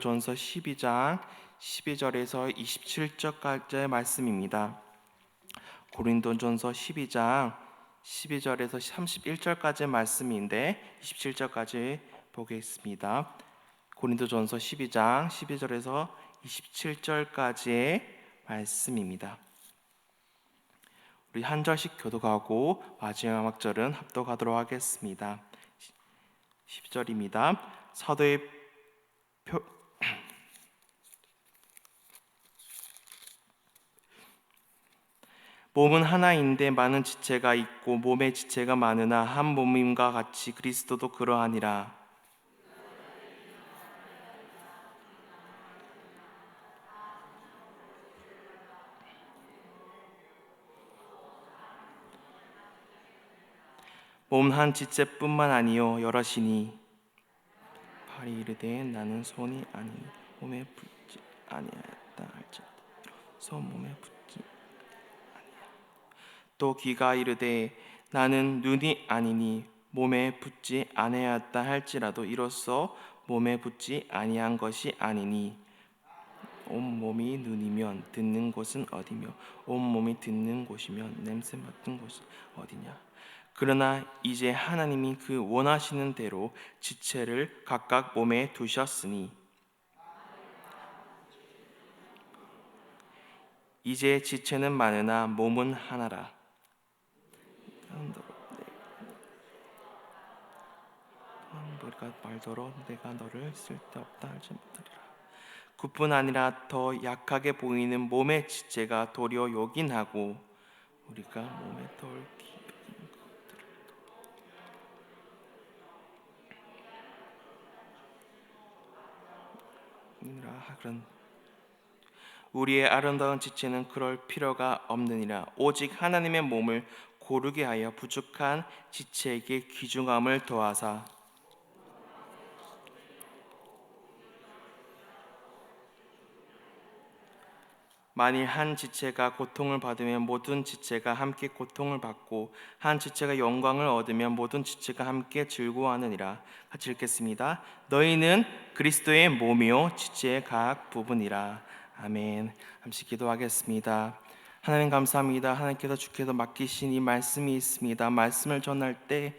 전서 12장 12절에서 27절까지의 말씀입니다. 고린도전서 12장 12절에서 31절까지의 말씀인데 27절까지 보겠습니다. 고린도전서 12장 12절에서 27절까지의 말씀입니다. 우리 한 절씩 교독하고 마지막 절은 합독하도록 하겠습니다. 10절입니다. 사도의 표, 몸은 하나인데 많은 지체가 있고 몸의 지체가 많으나 한 몸임과 같이 그리스도도 그러하니라. 몸 한 지체뿐만 아니요 여럿이니. 팔이 이르되 나는 손이 아니니 몸에 붙지 아니하였다 할지라도 손 몸에 붙지 또 귀가 이르되 나는 눈이 아니니 몸에 붙지 아니하였다 할지라도 이로써 몸에 붙지 아니한 것이 아니니. 온 몸이 눈이면 듣는 곳은 어디며 온 몸이 듣는 곳이면 냄새 맡은 곳은 어디냐 그러나 이제 하나님이 그 원하시는 대로 지체를 각각 몸에 두셨으니 이제 지체는 많으나 몸은 하나라. 우리가 말더러 내가 너를 쓸데없다 할지 못하리라. 그뿐 아니라 더 약하게 보이는 몸의 지체가 도리어 요긴하고 우리가 몸에 덜 이라 하그런 우리의 아름다운 지체는 그럴 필요가 없느니라. 오직 하나님의 몸을 고르게 하여 부족한 지체에게 귀중함을 더하사 만일 한 지체가 고통을 받으면 모든 지체가 함께 고통을 받고 한 지체가 영광을 얻으면 모든 지체가 함께 즐거워하느니라. 같이 읽겠습니다. 너희는 그리스도의 몸이요 지체의 각 부분이라. 아멘. 잠시 기도하겠습니다. 하나님 감사합니다. 하나님께서 주께서 맡기신 이 말씀이 있습니다. 말씀을 전할 때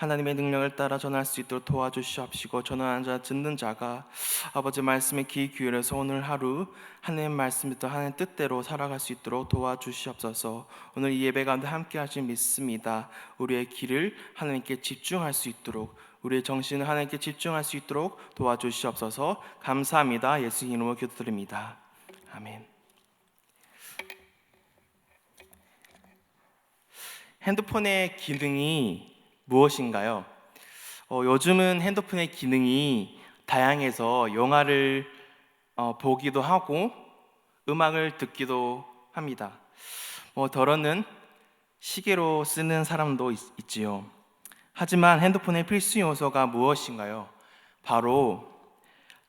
하나님의 능력을 따라 전할 수 있도록 도와주시옵시고 전하는 자 듣는 자가 아버지 말씀에 귀 기울여서 오늘 하루 하나님 말씀부터 하나님 뜻대로 살아갈 수 있도록 도와주시옵소서. 오늘 이 예배 가운데 함께 하신 믿습니다. 우리의 길을 하나님께 집중할 수 있도록 우리의 정신을 하나님께 집중할 수 있도록 도와주시옵소서. 감사합니다. 예수 이름으로 기도드립니다. 아멘. 핸드폰의 기능이 무엇인가요? 어, 요즘은 핸드폰의 기능이 다양해서 영화를 어, 보기도 하고 음악을 듣기도 합니다. 뭐 더러는 시계로 쓰는 사람도 있, 있지요. 하지만 핸드폰의 필수 요소가 무엇인가요? 바로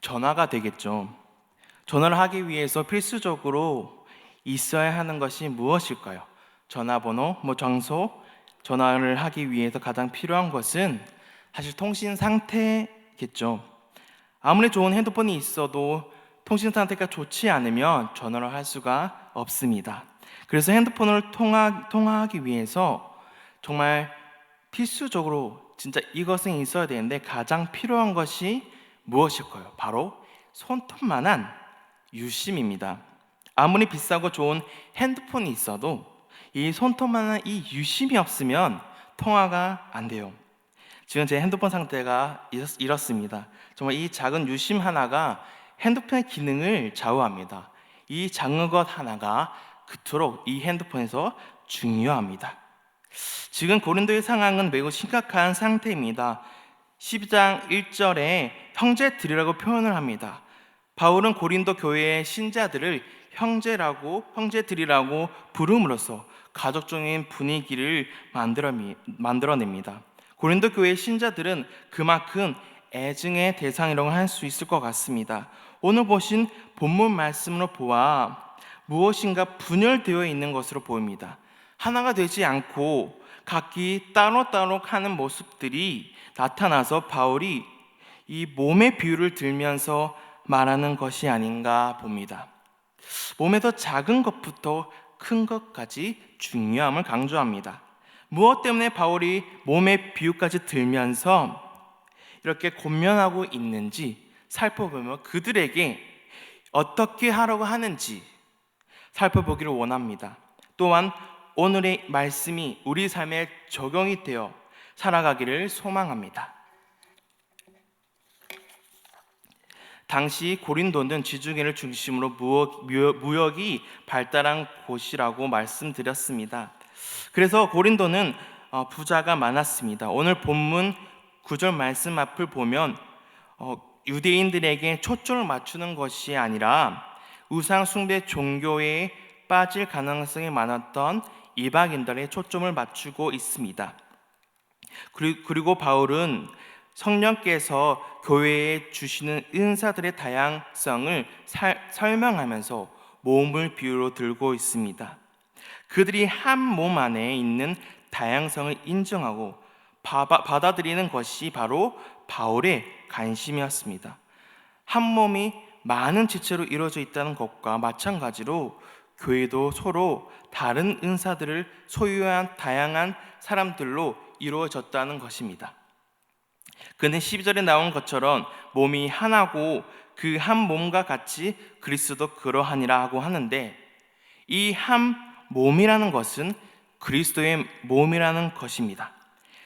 전화가 되겠죠. 전화를 하기 위해서 필수적으로 있어야 하는 것이 무엇일까요? 전화번호, 뭐 장소, 전화를 하기 위해서 가장 필요한 것은 사실 통신 상태겠죠. 아무리 좋은 핸드폰이 있어도 통신 상태가 좋지 않으면 전화를 할 수가 없습니다. 그래서 핸드폰을 통화, 통화하기 위해서 정말 필수적으로 진짜 이것은 있어야 되는데 가장 필요한 것이 무엇일까요? 바로 손톱만한 유심입니다. 아무리 비싸고 좋은 핸드폰이 있어도 이 손톱만한 이 유심이 없으면 통화가 안 돼요. 지금 제 핸드폰 상태가 이렇습니다. 정말 이 작은 유심 하나가 핸드폰의 기능을 좌우합니다. 이 작은 것 하나가 그토록 이 핸드폰에서 중요합니다. 지금 고린도의 상황은 매우 심각한 상태입니다. 12장 1절에 형제들이라고 표현을 합니다. 바울은 고린도 교회의 신자들을 형제라고 형제들이라고 부름으로써 가족적인 분위기를 만들어, 만들어냅니다. 고린도 교회 신자들은 그만큼 애증의 대상이라고 할 수 있을 것 같습니다. 오늘 보신 본문 말씀으로 보아 무엇인가 분열되어 있는 것으로 보입니다. 하나가 되지 않고 각기 따로따로 하는 모습들이 나타나서 바울이 이 몸의 비유를 들면서 말하는 것이 아닌가 봅니다. 몸에서 작은 것부터 큰 것까지 중요함을 강조합니다. 무엇 때문에 바울이 몸의 비유까지 들면서 이렇게 권면하고 있는지 살펴보면 그들에게 어떻게 하라고 하는지 살펴보기를 원합니다. 또한 오늘의 말씀이 우리 삶에 적용이 되어 살아가기를 소망합니다. 당시 고린도는 지중해를 중심으로 무역, 무역 이 발달한 곳이라고 말씀드렸습니다. 그래서 고린도는 어, 부자가 많았습니다. 오늘 본문 구절 말씀 앞을 보면 어, 유대인들에게 초점을 맞추는 것이 아니라 우상 숭배 종교에 빠질 가능성이 많았던 이방인들의 초점을 맞추고 있습니다. 그리고 바울은 성령께서 교회에 주시는 은사들의 다양성을 살, 설명하면서 몸을 비유로 들고 있습니다. 그들이 한 몸 안에 있는 다양성을 인정하고 받아들이는 것이 바로 바울의 관심이었습니다. 한 몸이 많은 지체로 이루어져 있다는 것과 마찬가지로 교회도 서로 다른 은사들을 소유한 다양한 사람들로 이루어졌다는 것입니다. 그는 12절에 나온 것처럼 몸이 하나고 그 한 몸과 같이 그리스도 그러하니라 하고 하는데 이 한 몸이라는 것은 그리스도의 몸이라는 것입니다.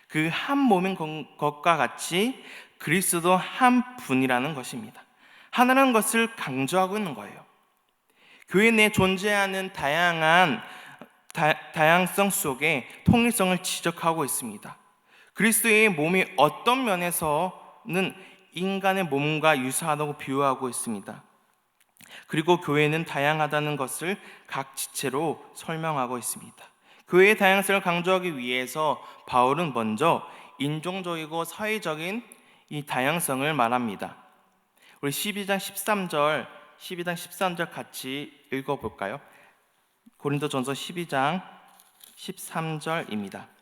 그 한 몸인 것과 같이 그리스도 한 분이라는 것입니다. 하나라는 것을 강조하고 있는 거예요. 교회 내에 존재하는 다양한 다, 다양성 속에 통일성을 지적하고 있습니다. 그리스도의 몸이 어떤 면에서는 인간의 몸과 유사하다고 비유하고 있습니다. 그리고 교회는 다양하다는 것을 각 지체로 설명하고 있습니다. 교회의 다양성을 강조하기 위해서 바울은 먼저 인종적이고 사회적인 이 다양성을 말합니다. 우리 12장 13절, 12장 13절 같이 읽어 볼까요? 고린도전서 12장 13절입니다.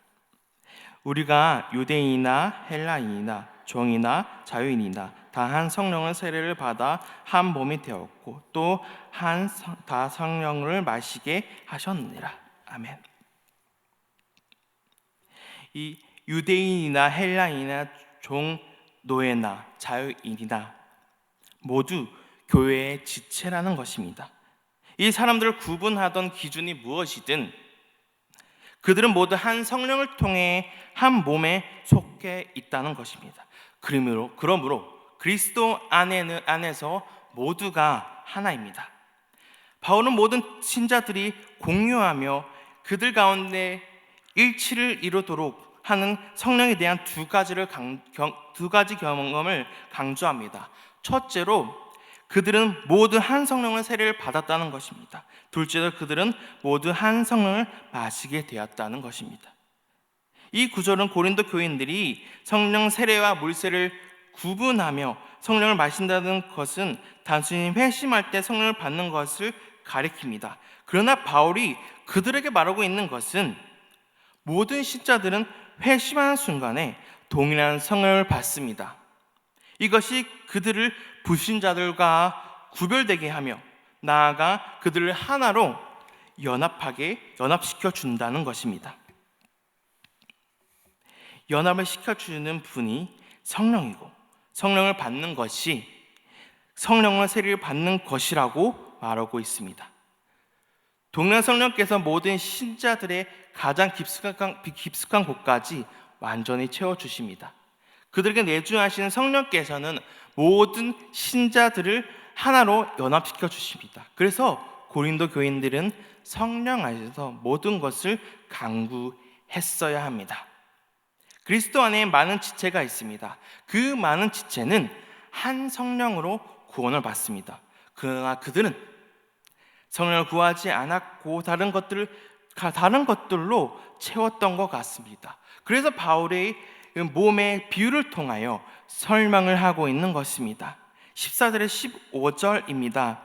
우리가 유대인이나 헬라인이나 종이나 자유인이나 다 한 성령의 세례를 받아 한 몸이 되었고 또 한 다 성령을 마시게 하셨느니라. 아멘. 이 유대인이나 헬라인이나 종 노예나 자유인이나 모두 교회의 지체라는 것입니다. 이 사람들을 구분하던 기준이 무엇이든 그들은 모두 한 성령을 통해 한 몸에 속해 있다는 것입니다. 그러므로, 그러므로 그리스도 안에는, 안에서 모두가 하나입니다. 바울은 모든 신자들이 공유하며 그들 가운데 일치를 이루도록 하는 성령에 대한 두 가지를 강, 경, 두 가지 경험을 강조합니다. 첫째로 그들은 모두 한 성령의 세례를 받았다는 것입니다. 둘째로 그들은 모두 한 성령을 마시게 되었다는 것입니다. 이 구절은 고린도 교인들이 성령 세례와 물세를 구분하며 성령을 마신다는 것은 단순히 회심할 때 성령을 받는 것을 가리킵니다. 그러나 바울이 그들에게 말하고 있는 것은 모든 신자들은 회심하는 순간에 동일한 성령을 받습니다. 이것이 그들을 불신자들과 구별되게 하며 나아가 그들을 하나로 연합하게 연합시켜 준다는 것입니다. 연합을 시켜 주는 분이 성령이고 성령을 받는 것이 성령의 세례를 받는 것이라고 말하고 있습니다. 동양 성령께서 모든 신자들의 가장 깊숙한, 깊숙한 곳까지 완전히 채워 주십니다. 그들에게 내주하시는 성령께서는 모든 신자들을 하나로 연합시켜 주십니다. 그래서 고린도 교인들은 성령 안에서 모든 것을 강구했어야 합니다. 그리스도 안에 많은 지체가 있습니다. 그 많은 지체는 한 성령으로 구원을 받습니다. 그러나 그들은 성령을 구하지 않았고 다른 것들을 다른 것들로 채웠던 것 같습니다. 그래서 바울의 그 몸의 비유를 통하여 설명을 하고 있는 것입니다. 14절의 15절입니다.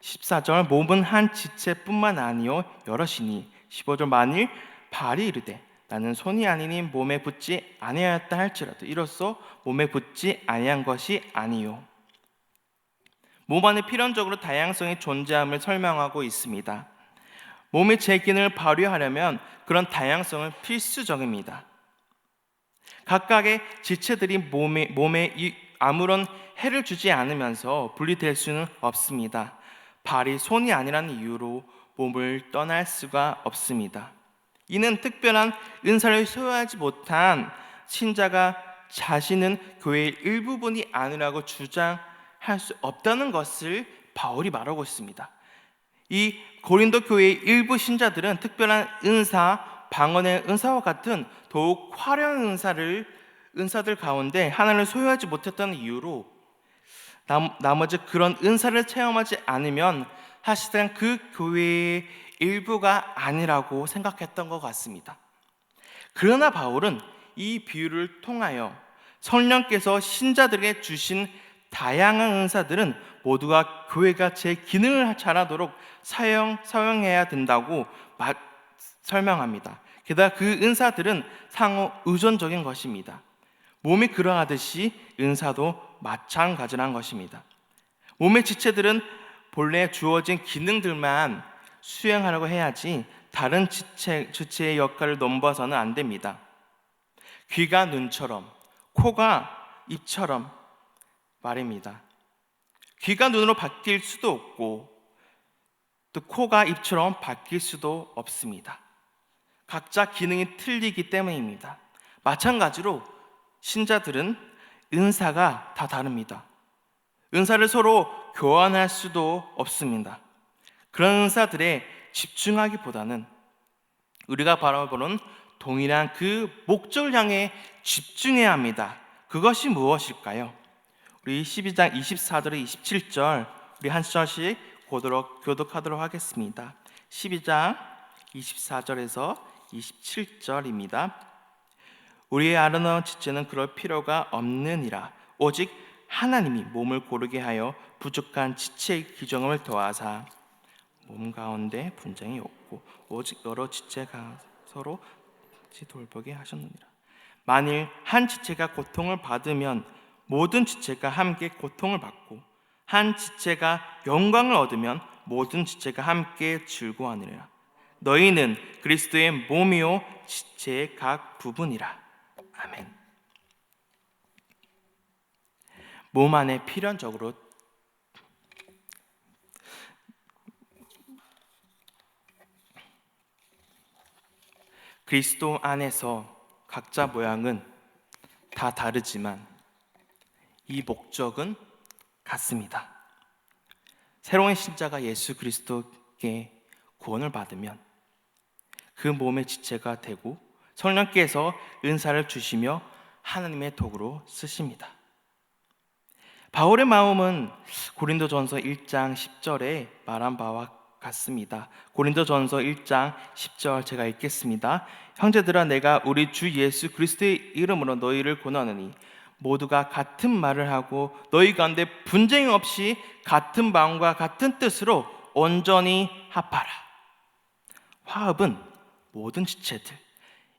14절 몸은 한 지체뿐만 아니요 여럿이니 15절 만일 발이 이르되 나는 손이 아니니 몸에 붙지 아니하였다 할지라도 이로써 몸에 붙지 아니한 것이 아니요 몸 안에 필연적으로 다양성의 존재함을 설명하고 있습니다. 몸의 재기능을 발휘하려면 그런 다양성은 필수적입니다. 각각의 지체들이 몸에, 몸에 이- 아무런 해를 주지 않으면서 분리될 수는 없습니다. 발이 손이 아니라는 이유로 몸을 떠날 수가 없습니다. 이는 특별한 은사를 소유하지 못한 신자가 자신은 교회의 일부분이 아니라고 주장할 수 없다는 것을 바울이 말하고 있습니다. 이 고린도 교회의 일부 신자들은 특별한 은사, 방언의 은사와 같은 더욱 화려한 은사를 은사들 가운데 하나를 소유하지 못했다는 이유로 남, 나머지 그런 은사를 체험하지 않으면 사실상 그 교회의 일부가 아니라고 생각했던 것 같습니다. 그러나 바울은 이 비유를 통하여 성령께서 신자들에게 주신 다양한 은사들은 모두가 교회가 제 기능을 잘하도록 사용 사용해야 된다고 마- 설명합니다. 게다가 그 은사들은 상호 의존적인 것입니다. 몸이 그러하듯이 은사도 마찬가지란 것입니다. 몸의 지체들은 본래 주어진 기능들만 수행하려고 해야지 다른 지체, 지체의 역할을 넘봐서는 안 됩니다. 귀가 눈처럼, 코가 입처럼 말입니다. 귀가 눈으로 바뀔 수도 없고 또 코가 입처럼 바뀔 수도 없습니다. 각자 기능이 틀리기 때문입니다. 마찬가지로 신자들은 은사가 다 다릅니다. 은사를 서로 교환할 수도 없습니다. 그런 은사들에 집중하기보다는 우리가 바라보는 동일한 그 목적을 향해 집중해야 합니다. 그것이 무엇일까요? 우리 12장 24절에 27절 우리 한 절씩 보도록 교독하도록 하겠습니다. 12장 24절에서 27절입니다. 우리의 아름다운 지체는 그럴 필요가 없느니라. 오직 하나님이 몸을 고르게 하여 부족한 지체의 기정을 더하사 몸 가운데 분쟁이 없고 오직 여러 지체가 서로 돌보게 하셨느니라. 만일 한 지체가 고통을 받으면 모든 지체가 함께 고통을 받고 한 지체가 영광을 얻으면 모든 지체가 함께 즐거워하느니라 너희는 그리스도의 몸이요 지체의 각 부분이라 아멘. 몸 안에 필연적으로 그리스도 안에서 각자 모양은 다 다르지만 이 목적은 같습니다. 새로운 신자가 예수 그리스도께 구원을 받으면 그 몸의 지체가 되고 성령께서 은사를 주시며 하나님의 도구로 쓰십니다. 바울의 마음은 고린도전서 1장 10절에 말한 바와 같습니다. 고린도전서 1장 10절 제가 읽겠습니다. 형제들아 내가 우리 주 예수 그리스도의 이름으로 너희를 권하느니 모두가 같은 말을 하고 너희 가운데 분쟁 없이 같은 마음과 같은 뜻으로 온전히 합하라. 화합은 모든 지체들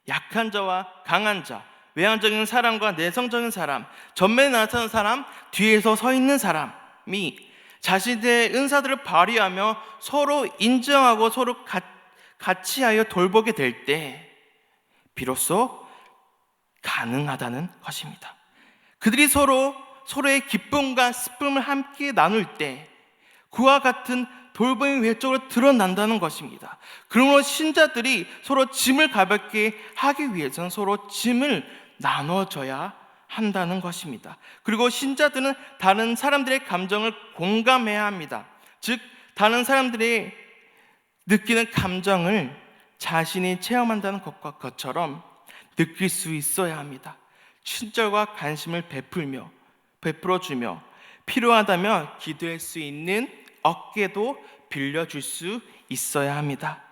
약한 자와 강한 자, 외향적인 사람과 내성적인 사람, 전면에 나타나는 사람, 뒤에서 서 있는 사람이 자신의 은사들을 발휘하며 서로 인정하고 서로 가, 같이 하여 돌보게 될 때 비로소 가능하다는 것입니다. 그들이 서로 서로의 기쁨과 슬픔을 함께 나눌 때 그와 같은 돌봄이 외적으로 드러난다는 것입니다. 그러므로 신자들이 서로 짐을 가볍게 하기 위해서는 서로 짐을 나눠줘야 한다는 것입니다. 그리고 신자들은 다른 사람들의 감정을 공감해야 합니다. 즉, 다른 사람들이 느끼는 감정을 자신이 체험한다는 것과 것처럼 느낄 수 있어야 합니다. 친절과 관심을 베풀며 베풀어 주며 필요하다면 기도할 수 있는 어깨도 빌려줄 수 있어야 합니다.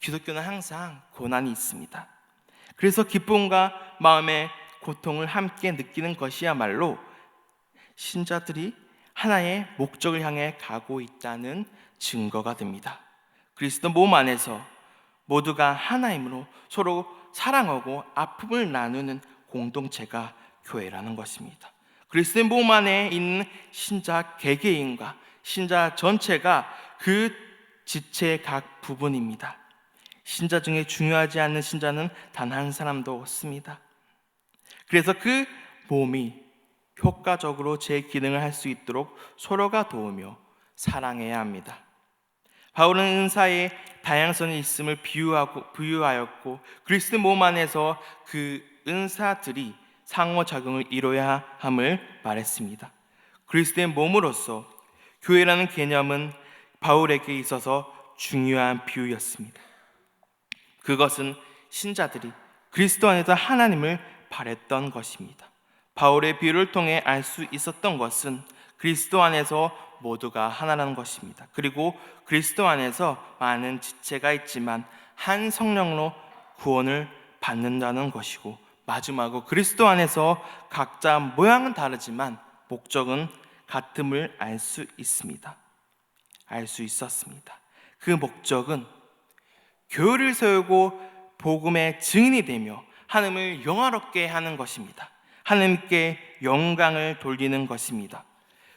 기독교는 항상 고난이 있습니다. 그래서 기쁨과 마음의 고통을 함께 느끼는 것이야말로 신자들이 하나의 목적을 향해 가고 있다는 증거가 됩니다. 그리스도 몸 안에서 모두가 하나임으로 서로 사랑하고 아픔을 나누는 공동체가 교회라는 것입니다. 그리스도의 몸 안에 있는 신자 개개인과 신자 전체가 그 지체의 각 부분입니다. 신자 중에 중요하지 않는 신자는 단 한 사람도 없습니다. 그래서 그 몸이 효과적으로 제 기능을 할 수 있도록 서로가 도우며 사랑해야 합니다. 바울은 은사의 다양성이 있음을 비유하고 부유하였고 그리스도 몸 안에서 그 은사들이 상호작용을 이뤄야 함을 말했습니다. 그리스도의 몸으로서 교회라는 개념은 바울에게 있어서 중요한 비유였습니다. 그것은 신자들이 그리스도 안에서 하나님을 바랬던 것입니다. 바울의 비유를 통해 알 수 있었던 것은 그리스도 안에서 모두가 하나라는 것입니다. 그리고 그리스도 안에서 많은 지체가 있지만 한 성령으로 구원을 받는다는 것이고 마지막으로 그리스도 안에서 각자 모양은 다르지만 목적은 같음을 알 수 있습니다. 알 수 있었습니다. 그 목적은 교회를 세우고 복음의 증인이 되며 하나님을 영화롭게 하는 것입니다. 하나님께 영광을 돌리는 것입니다.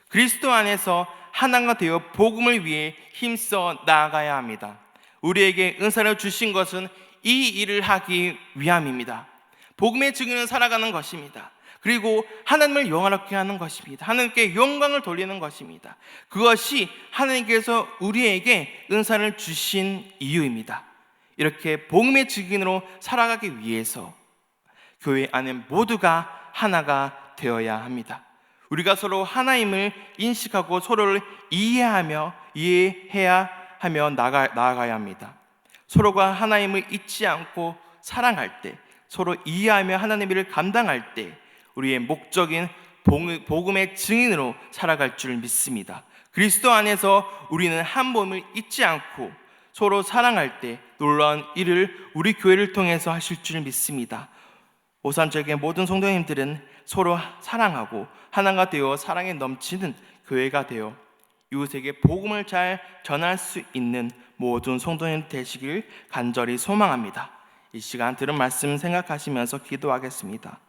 그리스도 안에서 하나가 되어 복음을 위해 힘써 나아가야 합니다. 우리에게 은사를 주신 것은 이 일을 하기 위함입니다. 복음의 증인을 살아가는 것입니다. 그리고 하나님을 영화롭게 하는 것입니다. 하나님께 영광을 돌리는 것입니다. 그것이 하나님께서 우리에게 은사를 주신 이유입니다. 이렇게 복음의 증인으로 살아가기 위해서 교회 안에 모두가 하나가 되어야 합니다. 우리가 서로 하나임을 인식하고 서로를 이해하며 이해해야 하며 나가, 나아가야 합니다. 서로가 하나님을 잊지 않고 사랑할 때, 서로 이해하며 하나님의 일을 감당할 때, 우리의 목적인 복음의 증인으로 살아갈 줄 믿습니다. 그리스도 안에서 우리는 한 몸을 잊지 않고 서로 사랑할 때 놀라운 일을 우리 교회를 통해서 하실 줄 믿습니다. 오산적의 모든 성도님들은 서로 사랑하고 하나가 되어 사랑에 넘치는 교회가 되어 이웃에게 복음을 잘 전할 수 있는 모든 성도님 되시길 간절히 소망합니다. 이 시간 들은 말씀 생각하시면서 기도하겠습니다.